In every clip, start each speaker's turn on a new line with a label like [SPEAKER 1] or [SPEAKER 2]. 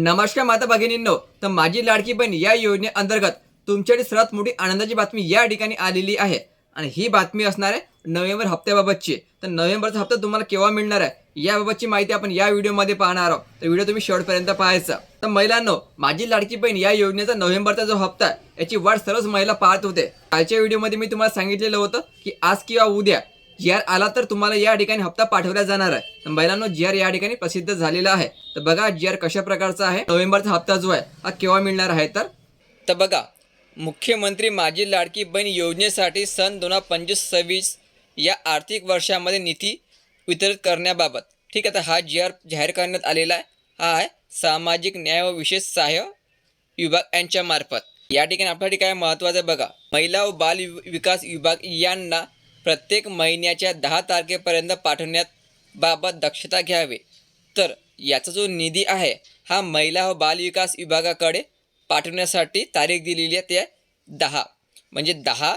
[SPEAKER 1] नमस्कार माता भगिनींनो. तर माझी लाडकी बहीण या योजनेअंतर्गत तुमच्यासाठी सर्वात मोठी आनंदाची बातमी या ठिकाणी आलेली आहे. आणि ही बातमी असणार आहे नोव्हेंबर हप्त्याबाबतची. तर नोव्हेंबरचा हप्ता तुम्हाला केव्हा मिळणार आहे? याबाबतची माहिती आपण या व्हिडिओमध्ये पाहणार आहोत. तर व्हिडिओ तुम्ही शेवटपर्यंत पाहायचा. तर महिलांनो माझी लाडकी बहीण या योजनेचा नोव्हेंबरचा जो हप्ता आहे याची वाट सर्वच महिला पाहत होते. कालच्या व्हिडिओमध्ये मी तुम्हाला सांगितलेलं होतं की आज किंवा उद्या जी आर आला तर तुम्हाला या ठिकाणी हप्ता पाठवला जाणार आहे. तर महिलांनो जी आर या ठिकाणी प्रसिद्ध झालेला आहे. तर बघा जी आर कशा प्रकारचा आहे. नोव्हेंबरचा हप्ता जो आहे हा केव्हा मिळणार आहे तर? तर बघा मुख्यमंत्री माझी लाडकी बहीण योजनेसाठी सन दोन हजार पंचवीस सव्वीस या आर्थिक वर्षामध्ये निधी वितरित करण्याबाबत. ठीक आहे तर हा जी आर जाहीर करण्यात आलेला आहे. हा आहे सामाजिक न्याय व विशेष सहाय्य विभाग यांच्या मार्फत. या ठिकाणी आपल्यासाठी काय महत्त्वाचं आहे बघा महिला व बाल वि- विकास विभाग यांना प्रत्येक महिन्याच्या दहा तारखेपर्यंत पाठवण्यात बाबत दक्षता घ्यावी. तर याचा जो निधी आहे हा महिला व बालविकास विभागाकडे पाठवण्यासाठी तारीख दिलेली आहे ते दहा. म्हणजे दहा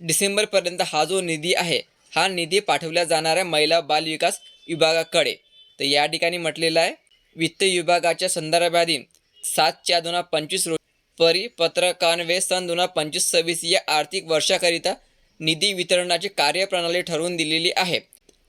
[SPEAKER 1] डिसेंबरपर्यंत हा जो निधी आहे हा निधी पाठवला जाणार आहे महिला बालविकास विभागाकडे. तर या ठिकाणी म्हटलेलं आहे वित्त विभागाच्या संदर्भातील सात चार दोन हजार पंचवीस रोजी परिपत्रकान्वये सन दोन हजार पंचवीस सव्वीस या आर्थिक वर्षाकरिता निधी वितरणाची कार्यप्रणाली ठरवून दिलेली आहे.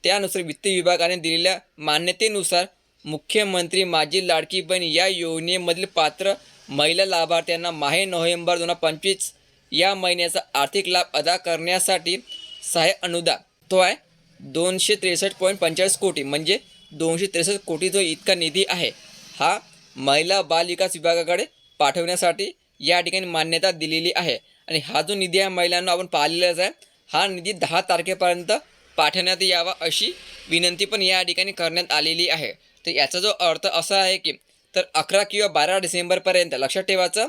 [SPEAKER 1] त्यानुसार वित्त विभागाने दिलेल्या मान्यतेनुसार मुख्यमंत्री माझी लाडकी बहीण या योजनेमधील पात्र महिला लाभार्थ्यांना माहे नोव्हेंबर दोन हजार पंचवीस या महिन्याचा आर्थिक लाभ अदा करण्यासाठी सहाय्य अनुदान. तो आहे दोनशे त्रेसष्ट पॉईंट पंचेचाळीस कोटी. म्हणजे दोनशे त्रेसष्ट कोटी जो इतका निधी आहे हा महिला बाल विकास विभागाकडे पाठवण्यासाठी या ठिकाणी मान्यता दिलेली आहे. आणि हा जो निधी आहे महिलांना आपण पाहिलेलाच आहे. हा निधी दहा तारखेपर्यंत पाठवण्यात यावा अशी विनंती पण या ठिकाणी करण्यात आलेली आहे. तर याचा जो अर्थ असा आहे की तर अकरा किंवा बारा डिसेंबरपर्यंत लक्षात ठेवायचं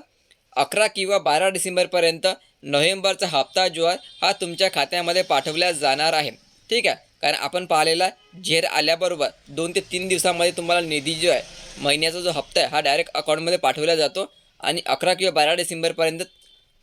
[SPEAKER 1] अकरा किंवा बारा डिसेंबरपर्यंत नोव्हेंबरचा हप्ता जो आहे हा तुमच्या खात्यामध्ये पाठवला जाणार आहे. ठीक आहे? कारण आपण पाहिलेला झेर आल्याबरोबर दोन ते तीन दिवसामध्ये तुम्हाला निधी जो आहे महिन्याचा जो हप्ता आहे हा डायरेक्ट अकाउंटमध्ये पाठवला जातो. आणि अकरा किंवा बारा डिसेंबरपर्यंत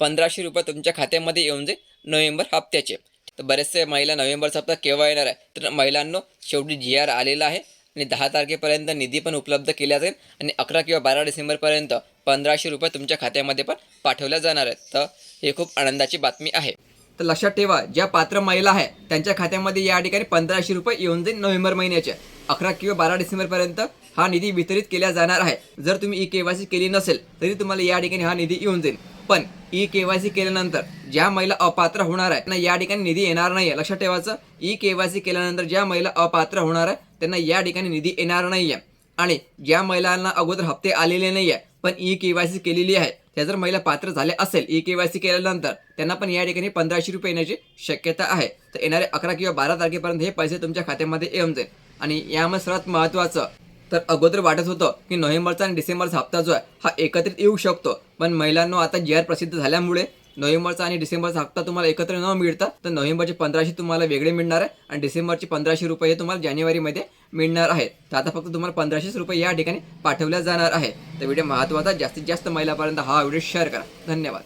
[SPEAKER 1] पंधराशे रुपये तुमच्या खात्यामध्ये येऊन जाईल नोव्हेंबर हप्त्याचे. तर बरेचसे महिला नोव्हेंबरचा हप्ता केव्हा येणार आहे? तर महिलांनो शेवटी जी आर आलेला आहे आणि दहा तारखेपर्यंत निधी पण उपलब्ध केला जाईल आणि अकरा किंवा बारा डिसेंबरपर्यंत पंधराशे रुपये तुमच्या खात्यामध्ये पण पाठवल्या जाणार आहेत. तर हे खूप आनंदाची बातमी आहे. तर लक्षात ठेवा ज्या पात्र महिला आहे त्यांच्या खात्यामध्ये या ठिकाणी पंधराशे रुपये येऊन जाईल नोव्हेंबर महिन्याचे. अकरा किंवा बारा डिसेंबरपर्यंत हा निधी वितरित केला जाणार आहे. जर तुम्ही ई के वाय सी केली नसेल तरी तुम्हाला या ठिकाणी हा निधी येऊन जाईल. पण ई के वाय सी केल्यानंतर ज्या महिला अपात्र होणार आहे त्यांना या ठिकाणी निधी येणार नाही आहे लक्षात ठेवायचं ई के वाय सी केल्यानंतर ज्या महिला अपात्र होणार आहे त्यांना या ठिकाणी निधी येणार नाही आहे आणि ज्या महिलांना अगोदर हप्ते आलेले नाही आहे पण ई के वाय सी केलेली आहे त्या जर महिला पात्र झाले असेल ई के वाय सी केल्यानंतर त्यांना पण या ठिकाणी पंधराशे रुपये येण्याची शक्यता आहे. तर येणारे अकरा किंवा बारा तारखेपर्यंत हे पैसे तुमच्या खात्यामध्ये येऊन जाईल. आणि यामध्ये सर्वात महत्त्वाचं तर अगोदर वाटत होतं की नोव्हेंबरचा आणि डिसेंबरचा हप्ता जो आहे हा एकत्रित येऊ शकतो. पण महिलांनो आता जी आर प्रसिद्ध झाल्यामुळे नोव्हेंबरचा आणि डिसेंबरचा हप्ता तुम्हाला एकत्र न मिळता तर नोव्हेंबरचे पंधराशे तुम्हाला वेगळे मिळणार आहे आणि डिसेंबरचे पंधराशे रुपये हे तुम्हाला जानेवारीमध्ये मिळणार आहेत. तर आता फक्त तुम्हाला पंधराशेच रुपये या ठिकाणी पाठवल्या जाणार आहे तर व्हिडिओ महत्त्वाचा जास्तीत जास्त महिलापर्यंत हा व्हिडिओ शेअर करा. धन्यवाद.